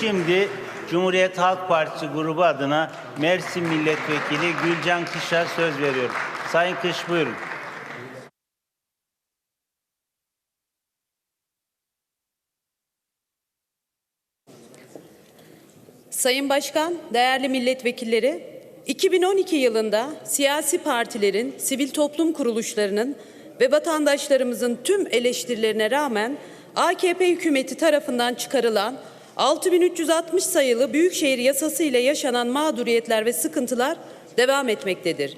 Şimdi Cumhuriyet Halk Partisi grubu adına Mersin Milletvekili Gülcan Kış'a söz veriyorum. Sayın Kış buyurun. Sayın Başkan, değerli milletvekilleri, 2012 yılında siyasi partilerin, sivil toplum kuruluşlarının ve vatandaşlarımızın tüm eleştirilerine rağmen AKP hükümeti tarafından çıkarılan 6360 sayılı Büyükşehir Yasası ile yaşanan mağduriyetler ve sıkıntılar devam etmektedir.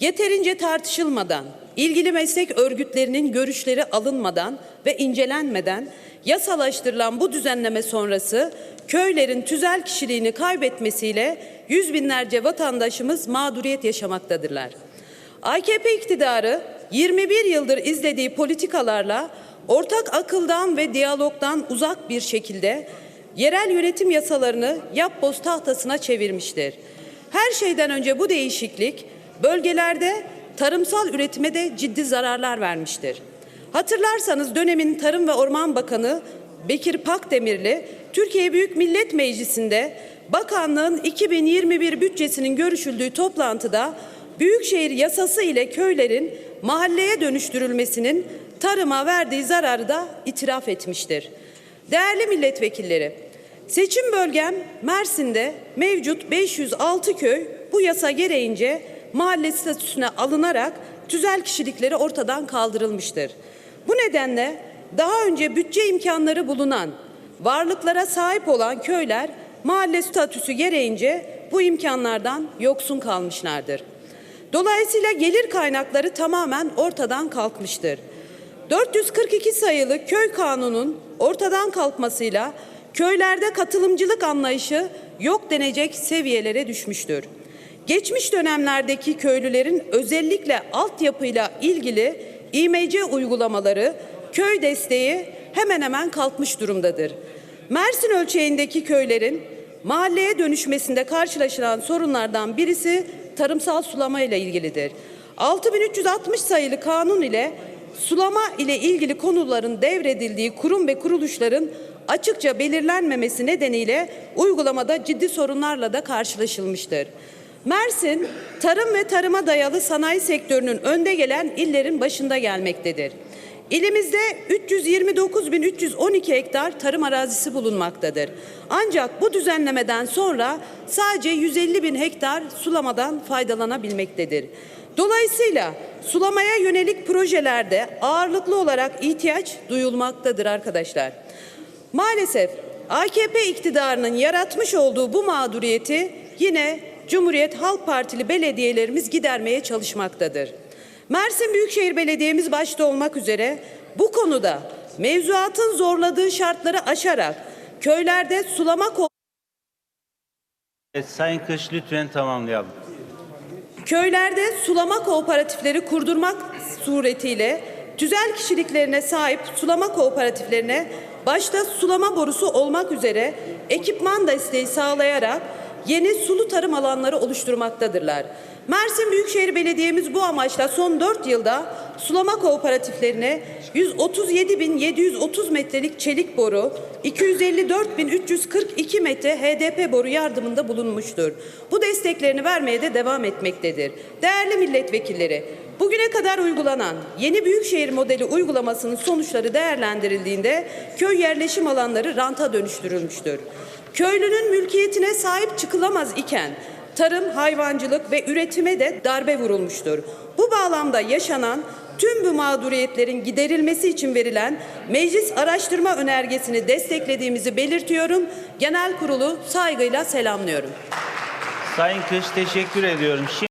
Yeterince tartışılmadan, ilgili meslek örgütlerinin görüşleri alınmadan ve incelenmeden yasalaştırılan bu düzenleme sonrası köylerin tüzel kişiliğini kaybetmesiyle yüz binlerce vatandaşımız mağduriyet yaşamaktadırlar. AKP iktidarı 21 yıldır izlediği politikalarla ortak akıldan ve diyalogdan uzak bir şekilde yerel yönetim yasalarını yapboz tahtasına çevirmiştir. Her şeyden önce bu değişiklik bölgelerde tarımsal üretime de ciddi zararlar vermiştir. Hatırlarsanız dönemin Tarım ve Orman Bakanı Bekir Pakdemirli Türkiye Büyük Millet Meclisi'nde bakanlığın 2021 bütçesinin görüşüldüğü toplantıda Büyükşehir yasası ile köylerin mahalleye dönüştürülmesinin tarıma verdiği zararı da itiraf etmiştir. Değerli milletvekilleri, seçim bölgem Mersin'de mevcut 506 köy bu yasa gereğince mahalle statüsüne alınarak tüzel kişilikleri ortadan kaldırılmıştır. Bu nedenle daha önce bütçe imkanları bulunan, varlıklara sahip olan köyler mahalle statüsü gereğince bu imkanlardan yoksun kalmışlardır. Dolayısıyla gelir kaynakları tamamen ortadan kalkmıştır. 442 sayılı köy kanunun ortadan kalkmasıyla köylerde katılımcılık anlayışı yok denecek seviyelere düşmüştür. Geçmiş dönemlerdeki köylülerin özellikle altyapıyla ilgili İMC uygulamaları, köy desteği hemen hemen kalkmış durumdadır. Mersin ölçeğindeki köylerin mahalleye dönüşmesinde karşılaşılan sorunlardan birisi tarımsal sulama ile ilgilidir. 6360 sayılı kanun ile sulama ile ilgili konuların devredildiği kurum ve kuruluşların açıkça belirlenmemesi nedeniyle uygulamada ciddi sorunlarla da karşılaşılmıştır. Mersin, tarım ve tarıma dayalı sanayi sektörünün önde gelen illerin başında gelmektedir. İlimizde 329.312 hektar tarım arazisi bulunmaktadır. Ancak bu düzenlemeden sonra sadece 150 bin hektar sulamadan faydalanabilmektedir. Dolayısıyla sulamaya yönelik projelerde ağırlıklı olarak ihtiyaç duyulmaktadır arkadaşlar. Maalesef AKP iktidarının yaratmış olduğu bu mağduriyeti yine Cumhuriyet Halk Partili belediyelerimiz gidermeye çalışmaktadır. Mersin Büyükşehir Belediye'miz başta olmak üzere bu konuda mevzuatın zorladığı şartları aşarak köylerde sulama Evet, Sayın Kış lütfen tamamlayalım. köylerde sulama kooperatifleri kurdurmak suretiyle tüzel kişiliklerine sahip sulama kooperatiflerine başta sulama borusu olmak üzere ekipman desteği sağlayarak yeni sulu tarım alanları oluşturmaktadırlar. Mersin Büyükşehir Belediye'miz bu amaçla son 4 yılda sulama kooperatiflerine 137.730 metrelik çelik boru, 254.342 metre HDP boru yardımında bulunmuştur. Bu desteklerini vermeye de devam etmektedir. Değerli milletvekilleri, bugüne kadar uygulanan yeni büyükşehir modeli uygulamasının sonuçları değerlendirildiğinde köy yerleşim alanları ranta dönüştürülmüştür. Köylünün mülkiyetine sahip çıkılamaz iken tarım, hayvancılık ve üretime de darbe vurulmuştur. Bu bağlamda yaşanan tüm bu mağduriyetlerin giderilmesi için verilen meclis araştırma önergesini desteklediğimizi belirtiyorum. Genel kurulu saygıyla selamlıyorum. Sayın Kış teşekkür ediyorum. Şimdi